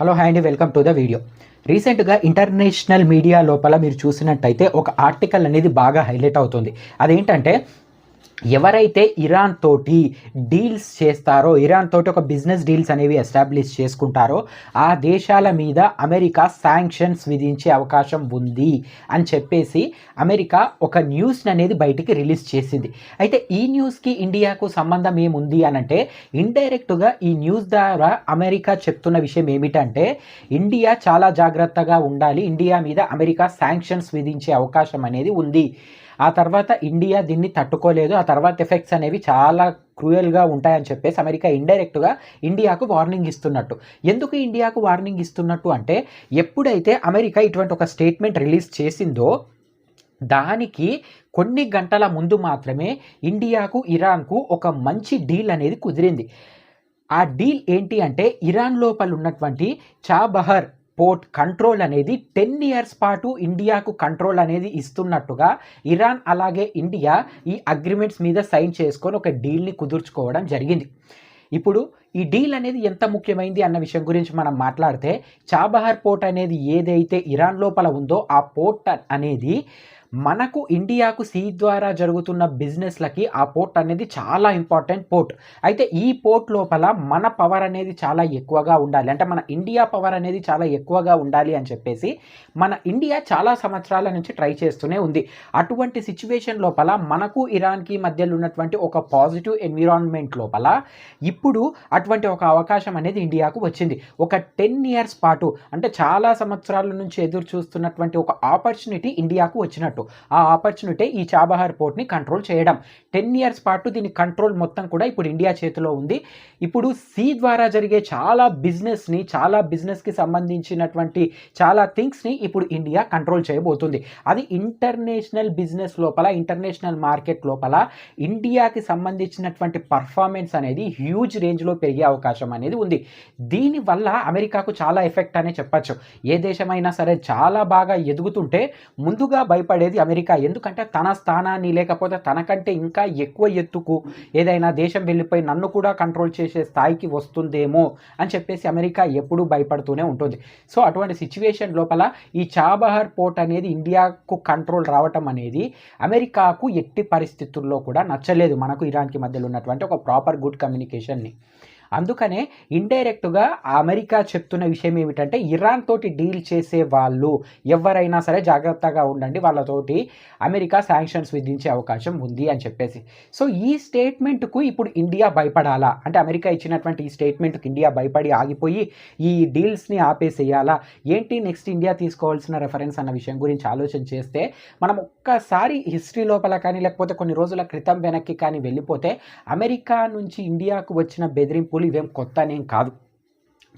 Hello hi అండి. Welcome to the video. రీసెంట్గా international media లోపల మీరు చూసినట్టయితే ఒక ఆర్టికల్ అనేది బాగా హైలైట్ అవుతుంది. అదేంటంటే ఎవరైతే ఇరాన్ తోటి డీల్స్ చేస్తారో ఇరాన్ తోటి ఒక బిజినెస్ డీల్స్ అనేవి ఎస్టాబ్లిష్ చేసుకుంటారో ఆ దేశాల మీద అమెరికా శాంక్షన్స్ విధించే అవకాశం ఉంది అని చెప్పేసి అమెరికా ఒక న్యూస్ అనేది బయటికి రిలీజ్ చేసింది. అయితే ఈ న్యూస్కి ఇండియాకు సంబంధం ఏముంది అని అంటే ఇండైరెక్ట్గా ఈ న్యూస్ ద్వారా అమెరికా చెప్తున్న విషయం ఏమిటంటే ఇండియా చాలా జాగ్రత్తగా ఉండాలి ఇండియా మీద అమెరికా శాంక్షన్స్ విధించే అవకాశం అనేది ఉంది. ఆ తర్వాత ఇండియా దీన్ని తట్టుకోలేదు. ఆ తర్వాత ఎఫెక్ట్స్ అనేవి చాలా క్రూయల్గా ఉంటాయని చెప్పేసి అమెరికా ఇండైరెక్ట్గా ఇండియాకు వార్నింగ్ ఇస్తున్నట్టు. ఎందుకు ఇండియాకు వార్నింగ్ ఇస్తున్నట్టు అంటే ఎప్పుడైతే అమెరికా ఇటువంటి ఒక స్టేట్మెంట్ రిలీజ్ చేసిందో దానికి కొన్ని గంటల ముందు మాత్రమే ఇండియాకు ఇరాన్కు ఒక మంచి డీల్ అనేది కుదిరింది. ఆ డీల్ ఏంటి అంటే ఇరాన్ లోపల ఉన్నటువంటి చాబహర్ పోర్ట్ కంట్రోల్ అనేది టెన్ ఇయర్స్ పాటు ఇండియాకు కంట్రోల్ అనేది ఇస్తున్నట్టుగా ఇరాన్ అలాగే ఇండియా ఈ అగ్రిమెంట్స్ మీద సైన్ చేసుకొని ఒక డీల్ని కుదుర్చుకోవడం జరిగింది. ఇప్పుడు ఈ డీల్ అనేది ఎంత ముఖ్యమైంది అన్న విషయం గురించి మనం మాట్లాడితే చాబహార్ పోర్ట్ అనేది ఏదైతే ఇరాన్ లోపల ఉందో ఆ పోర్ట్ అనేది మనకు ఇండియాకు సీ ద్వారా జరుగుతున్న బిజినెస్లకి ఆ పోర్ట్ అనేది చాలా ఇంపార్టెంట్ పోర్ట్ అయితే ఈ పోర్ట్ లోపల మన పవర్ అనేది చాలా ఎక్కువగా ఉండాలి. అంటే మన ఇండియా పవర్ అనేది చాలా ఎక్కువగా ఉండాలి అని చెప్పేసి మన ఇండియా చాలా సంవత్సరాల నుంచి ట్రై చేస్తూనే ఉంది. అటువంటి సిచ్యువేషన్ లోపల మనకు ఇరాన్కి మధ్యలో ఉన్నటువంటి ఒక పాజిటివ్ ఎన్విరాన్మెంట్ లోపల ఇప్పుడు అటువంటి ఒక అవకాశం అనేది ఇండియాకు వచ్చింది. ఒక టెన్ ఇయర్స్ పాటు అంటే చాలా సంవత్సరాల నుంచి ఎదురు చూస్తున్నటువంటి ఒక ఆపర్చునిటీ ఇండియాకు వచ్చినట్టు. ఆ ఆపర్చునిటీ ఈ చాబహార్ పోర్ట్ని కంట్రోల్ చేయడం. టెన్ ఇయర్స్ పాటు దీని కంట్రోల్ మొత్తం కూడా ఇప్పుడు ఇండియా చేతిలో ఉంది. ఇప్పుడు సీ ద్వారా జరిగే చాలా బిజినెస్ని చాలా బిజినెస్కి సంబంధించినటువంటి చాలా థింగ్స్ని ఇప్పుడు ఇండియా కంట్రోల్ చేయబోతుంది. అది ఇంటర్నేషనల్ బిజినెస్ లోపల ఇంటర్నేషనల్ మార్కెట్ లోపల ఇండియాకి సంబంధించినటువంటి పర్ఫార్మెన్స్ అనేది హ్యూజ్ రేంజ్లో పెరిగే అవకాశం అనేది ఉంది. దీనివల్ల అమెరికాకు చాలా ఎఫెక్ట్ అనే చెప్పచ్చు. ఏ దేశమైనా సరే చాలా బాగా ఎదుగుతుంటే ముందుగా అనేది అమెరికా. ఎందుకంటే తన స్థానాన్ని లేకపోతే తనకంటే ఇంకా ఎక్కువ ఎత్తుకు ఏదైనా దేశం వెళ్ళిపోయి నన్ను కూడా కంట్రోల్ చేసే స్థాయికి వస్తుందేమో అని చెప్పేసి అమెరికా ఎప్పుడూ భయపడుతూనే ఉంటుంది. సో అటువంటి సిచ్యువేషన్ లోపల ఈ చాబహర్ పోర్ట్ అనేది ఇండియాకు కంట్రోల్ రావటం అనేది అమెరికాకు ఎట్టి పరిస్థితుల్లో కూడా నచ్చలేదు మనకు ఇరాన్కి మధ్యలో ఉన్నటువంటి ఒక ప్రాపర్ గుడ్ కమ్యూనికేషన్ని. అందుకనే ఇండైరెక్ట్గా అమెరికా చెప్తున్న విషయం ఏమిటంటే ఇరాన్ తోటి డీల్ చేసే వాళ్ళు ఎవరైనా సరే జాగ్రత్తగా ఉండండి వాళ్ళతోటి అమెరికా శాంక్షన్స్ విధించే అవకాశం ఉంది అని చెప్పేసి. సో ఈ స్టేట్మెంట్కు ఇప్పుడు ఇండియా భయపడాలా? అంటే అమెరికా ఇచ్చినటువంటి ఈ స్టేట్మెంట్కి ఇండియా భయపడి ఆగిపోయి ఈ డీల్స్ని ఆపేసేయాలా? ఏంటి నెక్స్ట్ ఇండియా తీసుకోవాల్సిన రెఫరెన్స్ అన్న విషయం గురించి ఆలోచన చేస్తే మనం ఒక్కసారి హిస్టరీ లోపల కానీ లేకపోతే కొన్ని రోజుల క్రితం వెనక్కి కానీ వెళ్ళిపోతే అమెరికా నుంచి ఇండియాకు వచ్చిన బెదిరింపు ఇవేం కొత్త అనేం కాదు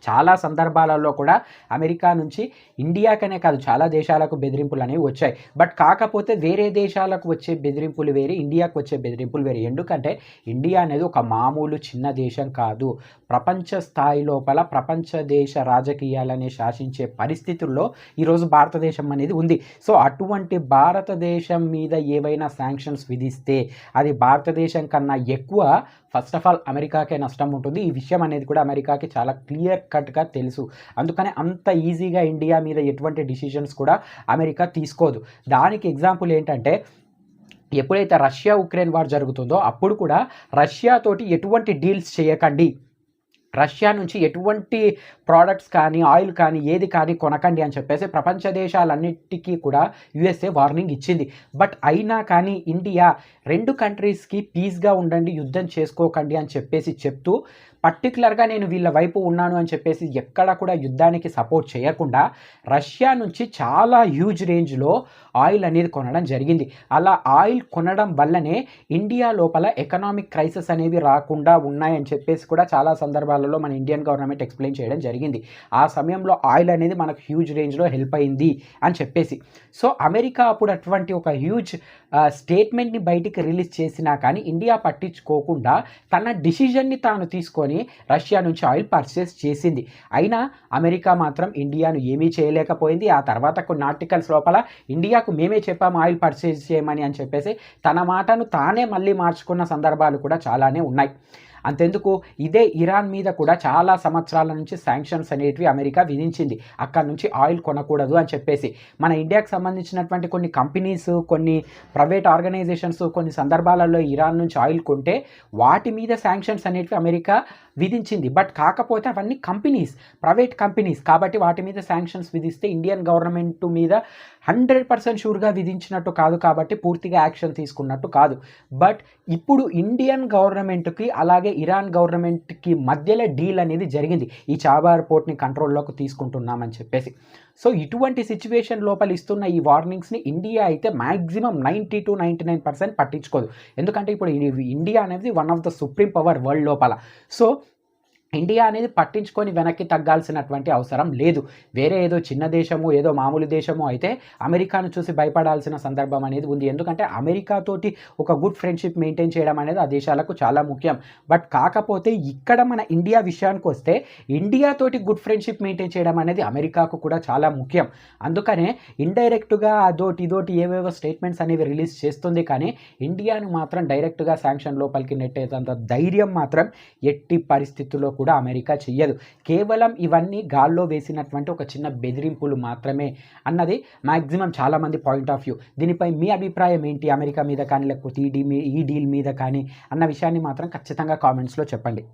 చాలా సందర్భాలలో కూడా అమెరికా నుంచి ఇండియాకనే కాదు చాలా దేశాలకు బెదిరింపులు అనేవి వచ్చాయి. బట్ కాకపోతే వేరే దేశాలకు వచ్చే బెదిరింపులు వేరే ఇండియాకు వచ్చే బెదిరింపులు వేరే. ఎందుకంటే ఇండియా అనేది ఒక మామూలు చిన్న దేశం కాదు. ప్రపంచ స్థాయి లోపల ప్రపంచ దేశ రాజకీయాలని శాసించే పరిస్థితుల్లో ఈరోజు భారతదేశం అనేది ఉంది. సో అటువంటి భారతదేశం మీద ఏవైనా శాంక్షన్స్ విధిస్తే అది భారతదేశం కన్నా ఎక్కువ ఫస్ట్ ఆఫ్ ఆల్ అమెరికాకే నష్టం ఉంటుంది. ఈ విషయం అనేది కూడా అమెరికాకి చాలా క్లియర్ చక్కటిగా తెలుసు. అందుకనే అంత ఈజీగా ఇండియా మీద ఎటువంటి డిసిషన్స్ కూడా అమెరికా తీసుకోదు. దానికి ఎగ్జాంపుల్ ఏంటంటే ఎప్పుడైతే రష్యా ఉక్రెయిన్ వార్ జరుగుతుందో అప్పుడు కూడా రష్యాతోటి ఎటువంటి డీల్స్ చేయకండి. రష్యా నుంచి ఎటువంటి ప్రోడక్ట్స్ కానీ ఆయిల్ కానీ ఏది కానీ కొనకండి అని చెప్పేసి ప్రపంచ దేశాలన్నిటికీ కూడా యుఎస్ఏ వార్నింగ్ ఇచ్చింది. బట్ అయినా కానీ ఇండియా రెండు కంట్రీస్కి పీస్గా ఉండండి యుద్ధం చేసుకోకండి అని చెప్పేసి చెప్తూ పర్టికులర్గా నేను వీళ్ళ వైపు ఉన్నాను అని చెప్పేసి ఎక్కడ కూడా యుద్ధానికి సపోర్ట్ చేయకుండా రష్యా నుంచి చాలా హ్యూజ్ రేంజ్లో ఆయిల్ అనేది కొనడం జరిగింది. అలా ఆయిల్ కొనడం వల్లనే ఇండియా లోపల ఎకనామిక్ క్రైసిస్ అనేవి రాకుండా ఉన్నాయని చెప్పేసి కూడా చాలా సందర్భాలలో మన ఇండియన్ గవర్నమెంట్ ఎక్స్ప్లెయిన్ చేయడం జరిగింది. ఆ సమయంలో ఆయిల్ అనేది మనకు హ్యూజ్ రేంజ్లో హెల్ప్ అయింది అని చెప్పేసి. సో అమెరికా అప్పుడు అటువంటి ఒక హ్యూజ్ స్టేట్మెంట్ని బయటికి రిలీజ్ చేసినా కానీ ఇండియా పట్టించుకోకుండా తన డిసిజన్ని తాను తీసుకొని రష్యా నుంచి ఆయిల్ పర్చేస్ చేసింది. అయినా అమెరికా మాత్రం ఇండియాను ఏమీ చేయలేకపోయింది. ఆ తర్వాత కొన్ని ఆర్టికల్స్ లోపల ఇండియాకు మేమే చెప్పాము ఆయిల్ పర్చేస్ చేయమని అని చెప్పేసి తన మాటను తానే మళ్ళీ మార్చుకున్న సందర్భాలు కూడా చాలానే ఉన్నాయి. అంతెందుకు? ఇదే ఇరాన్ మీద కూడా చాలా సంవత్సరాల నుంచి శాంక్షన్స్ అనేటివి అమెరికా విధించింది. అక్కడ నుంచి ఆయిల్ కొనకూడదు అని చెప్పేసి. మన ఇండియాకు సంబంధించినటువంటి కొన్ని కంపెనీస్ కొన్ని ప్రైవేట్ ఆర్గనైజేషన్స్ కొన్ని సందర్భాలలో ఇరాన్ నుంచి ఆయిల్ కొంటే వాటి మీద శాంక్షన్స్ అనేటివి అమెరికా విధించింది. బట్ కాకపోతే అవన్నీ కంపెనీస్ ప్రైవేట్ కంపెనీస్. కాబట్టి వాటి మీద శాంక్షన్స్ విధిస్తే ఇండియన్ గవర్నమెంట్ మీద హండ్రెడ్ పర్సెంట్ షూర్గా విధించినట్టు కాదు కాబట్టి పూర్తిగా యాక్షన్ తీసుకున్నట్టు కాదు. బట్ ఇప్పుడు ఇండియన్ గవర్నమెంట్కి అలాగే ఇరాన్ గవర్నమెంట్కి మధ్యలో డీల్ అనేది జరిగింది. ఈ చాబార్ పోర్ట్ని కంట్రోల్లోకి తీసుకుంటున్నామని చెప్పేసి. సో ఇటువంటి సిచ్యువేషన్ లోపల ఇస్తున్న ఈ వార్నింగ్స్ని ఇండియా అయితే maximum ninety two ninety nine percent పట్టించుకోదు. ఎందుకంటే ఇప్పుడు ఇండియా అనేది one of the supreme power world లోపల. సో ఇండియా అనేది పట్టించుకొని వెనక్కి తగ్గాల్సినటువంటి అవసరం లేదు. వేరే ఏదో చిన్న దేశము ఏదో మామూలు దేశము అయితే అమెరికాను చూసి భయపడాల్సిన సందర్భం అనేది ఉంది. ఎందుకంటే అమెరికాతోటి ఒక గుడ్ ఫ్రెండ్షిప్ మెయింటైన్ చేయడం అనేది ఆ దేశాలకు చాలా ముఖ్యం. బట్ కాకపోతే ఇక్కడ మన ఇండియా విషయానికి వస్తే ఇండియాతోటి గుడ్ ఫ్రెండ్షిప్ మెయింటైన్ చేయడం అనేది అమెరికాకు కూడా చాలా ముఖ్యం. అందుకనే ఇండైరెక్ట్గా అదోటి ఇదోటి ఏవేవో స్టేట్మెంట్స్ అనేవి రిలీజ్ చేస్తుంది కానీ ఇండియాను మాత్రం డైరెక్ట్గా శాంక్షన్ లోపలికి నెట్టేదంత ధైర్యం మాత్రం ఎట్టి పరిస్థితుల్లో కూడా అమెరికా చెయ్యదు. కేవలం ఇవన్నీ గాల్లో వేసినటువంటి ఒక చిన్న బెదిరింపులు మాత్రమే అన్నది మ్యాక్సిమం చాలామంది పాయింట్ ఆఫ్ వ్యూ. దీనిపై మీ అభిప్రాయం ఏంటి? అమెరికా మీద కానీ లేకపోతే ఈ డీ ఈ డీల్ మీద కానీ అన్న విషయాన్ని మాత్రం ఖచ్చితంగా కామెంట్స్లో చెప్పండి.